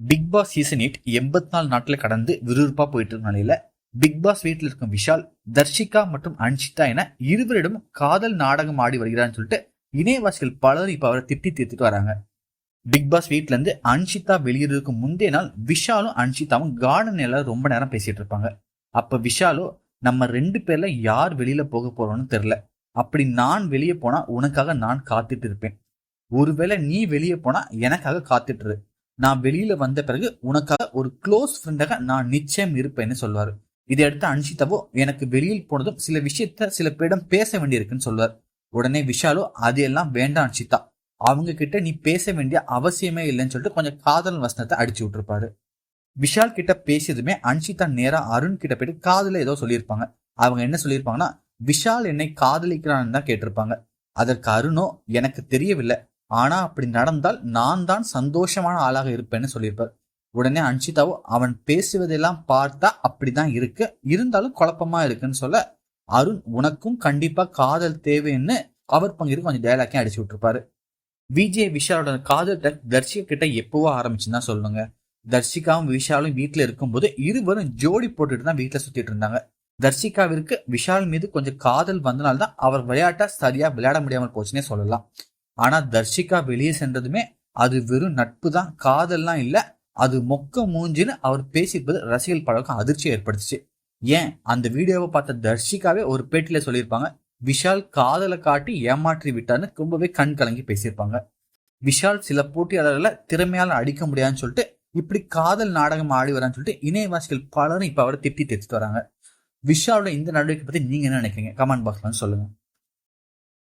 Big Boss season eight எண்பத்தி நாலு நாட்கள் கடந்து விறுவிறுப்பா போயிட்டு இருக்க நிலையில பிக் பாஸ் வீட்டில் இருக்கும் விஷால் தர்ஷிகா மற்றும் அன்ஷிதா என இருவரிடம் காதல் நாடகம் ஆடி வருகிறான்னு சொல்லிட்டு இணையவாசிகள் பலரும் இப்ப அவரை திட்டி தீர்த்துட்டு வராங்க. பிக் பாஸ் வீட்ல இருந்து அன்ஷிதா வெளியிறதுக்கு முந்தைய நாள் விஷாலும் அன்ஷிதாவும் கார்டன் எல்லாம் ரொம்ப நேரம் பேசிட்டு இருப்பாங்க. அப்ப விஷாலும் நம்ம ரெண்டு பேர்ல யார் வெளியில போக போறோம்னு தெரியல. அப்படி நான் வெளியே போனா உனக்காக நான் காத்துட்டு இருப்பேன். ஒருவேளை நீ வெளியே போனா எனக்காக காத்துட்டுரு நான் வெளியில வந்த பிறகு உனக்காக ஒரு க்ளோஸ் ஃப்ரெண்டாக நான் நிச்சயம் இருப்பேன்னு சொல்வார். இதை அடுத்து அன்ஷிதாவோ எனக்கு வெளியில் போனதும் சில விஷயத்த சில பேரிடம் பேச வேண்டியிருக்குன்னு சொல்வார். உடனே விஷாலோ அது எல்லாம் வேண்டாம் அன்ஷிதா. அவங்க கிட்ட நீ பேச வேண்டிய அவசியமே இல்லைன்னு சொல்லிட்டு கொஞ்சம் காதல் வசனத்தை அடிச்சு விட்டுருப்பாரு. விஷால் கிட்ட பேசியதுமே அன்ஷிதா நேரா அருண் கிட்ட போயிட்டு காதல ஏதோ சொல்லியிருப்பாங்க. அவங்க என்ன சொல்லியிருப்பாங்கன்னா விஷால் என்னை காதலிக்கிறான்னு தான் கேட்டிருப்பாங்க. அதற்கு அருணோ எனக்கு தெரியவில்லை. ஆனா அப்படி நடந்தால் நான் தான் சந்தோஷமான ஆளாக இருப்பேன்னு சொல்லியிருப்பார். உடனே அன்ஷிதாவோ அவன் பேசுவதெல்லாம் பார்த்தா அப்படிதான் இருக்கு. இருந்தாலும் குழப்பமா இருக்குன்னு சொல்ல அருண் உனக்கும் கண்டிப்பா காதல் தேவைன்னு அவர் பங்கிற்கு கொஞ்சம் டயலாக்கையும் அடிச்சு விட்டுருப்பாரு. விஜய் விஷாலோட காதல் ட்ராக் தர்ஷிகா கிட்ட எப்பவோ ஆரம்பிச்சுன்னு தான் சொல்லுங்க. தர்ஷிகாவும் விஷாலும் வீட்டுல இருக்கும்போது இருவரும் ஜோடி போட்டுட்டு தான் வீட்டுல சுத்திட்டு இருந்தாங்க. தர்ஷிகாவிற்கு விஷால் மீது கொஞ்சம் காதல் வந்தனால்தான் அவர் விளையாட்டா சரியா விளையாட முடியாமல் போச்சுன்னே சொல்லலாம். ஆனால் தர்ஷிகா வெளியே சென்றதுமே அது வெறும் நட்பு தான் காதல்லாம் இல்லை அது மொக்க மூஞ்சின்னு அவர் பேசியிருப்பது ரசிகர்கள் பழக்கம் அதிர்ச்சி ஏற்படுத்துச்சு. ஏன்? அந்த வீடியோவை பார்த்த தர்ஷிகாவே ஒரு பேட்டியில சொல்லியிருப்பாங்க விஷால் காதலை காட்டி ஏமாற்றி விட்டார்னு ரொம்பவே கண் கலங்கி பேசியிருப்பாங்க. விஷால் சில போட்டியாளர்களை திறமையால அடிக்க முடியாதுன்னு சொல்லிட்டு இப்படி காதல் நாடகம் ஆடி வரான்னு சொல்லிட்டு இணையவாசிகள் பலரும் இப்ப அவரை திட்டி தெரிச்சுட்டு வராங்க. விஷாலோட இந்த நடவடிக்கை பத்தி நீங்க என்ன நினைக்கிறீங்க? கமெண்ட் பாக்ஸ்ல சொல்லுங்க.